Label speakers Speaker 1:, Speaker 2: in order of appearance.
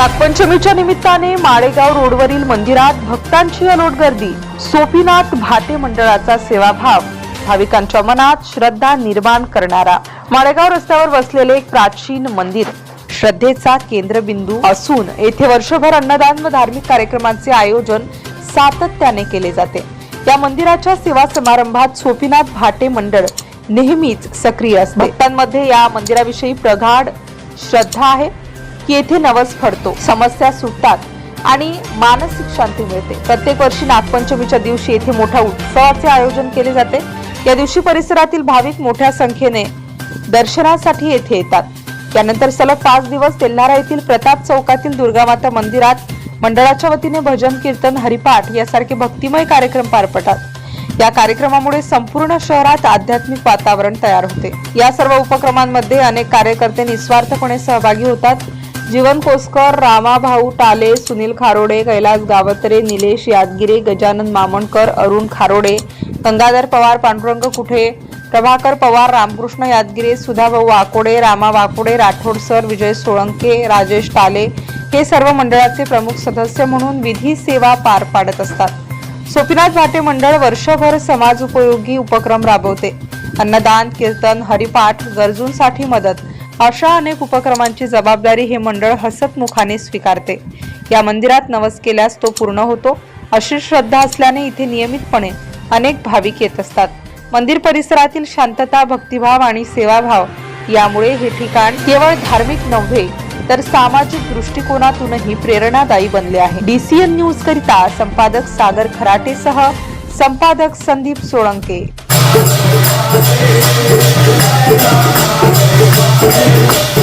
Speaker 1: नागपंचमीच्या निमित्ताने माळेगाव रोडवरील मंदिरात भक्तांची अलोट गर्दी. सोपीनाथ भाटे मंडळाचा सेवाभाव. भाविकांच्या मनात श्रद्धा निर्माण करणारा माळेगाव रस्त्यावर बसलेले एक प्राचीन मंदिर. श्रद्धेचा केंद्रबिंदू असून येथे वर्षभर अन्नदान व धार्मिक कार्यक्रमांचे आयोजन सातत्याने केले जाते. या मंदिराच्या सेवा समारंभात सोपीनाथ भाटे मंडळ नेहमीच सक्रिय असते. भक्तांमध्ये या मंदिराविषयी प्रगाढ श्रद्धा आहे. येथे नवस फडतो. समस्या सुटतात आणि मानसिक शांती मिळते. प्रत्येक वर्षी नागपंचमीच्या दिवशी येथे मोठ्या उत्सवाचे आयोजन केले जाते. या दिवशी परिसरातील भाविक मोठ्या संख्येने दर्शनासाठी येथे येतात. त्यानंतर सलग पाच दिवस तेल्हारा येथील प्रताप चौकातील दुर्गामाता मंदिरात मंडळाच्या वतीने भजन कीर्तन हरिपाठ यासारखे भक्तिमय कार्यक्रम पार पडतात. या कार्यक्रमामुळे संपूर्ण शहरात आध्यात्मिक वातावरण तयार होते. या सर्व उपक्रमांमध्ये अनेक कार्यकर्ते निस्वार्थपणे सहभागी होतात. जीवन कोसकर रामा भाऊ टाले सुनील खारोडे कैलास गावत्रे निलेश यादगिरे गजानन मामणकर अरुण खारोडे गंगाधर पवार पांडुरंग कुठे प्रभाकर पवार रामकृष्ण यादगिरे सुधाभाऊ वाकोडे रामा वाकोडे राठोड सर विजय सोळंके राजेश टाले हे सर्व मंडळाचे प्रमुख सदस्य म्हणून विधी सेवा पार पाडत असतात. सोपीनाथ भाटे मंडळ वर्षभर समाज उपयोगी उपक्रम राबवते. अन्नदान कीर्तन हरिपाठ गरजूंसाठी मदत अशा अनेक उपक्रमांची जबाबदारी हे मंडळ हसतमुखाने स्वीकारते. या मंदिरात नवस केल्यास तो पूर्ण होतो अशी श्रद्धा असल्याने इथे नियमितपणे अनेक भाविक येत असतात. मंदिर परिसरातील शांतता भक्तिभाव आणि सेवाभाव यामुळे हे ठिकाण केवळ धार्मिक नव्हे तर सामाजिक दृष्टिकोनातूनही प्रेरणादायी बनले आहे. डीसीएन न्यूज करिता संपादक सागर खराटेसह संपादक संदीप सोळंके.
Speaker 2: Thank you.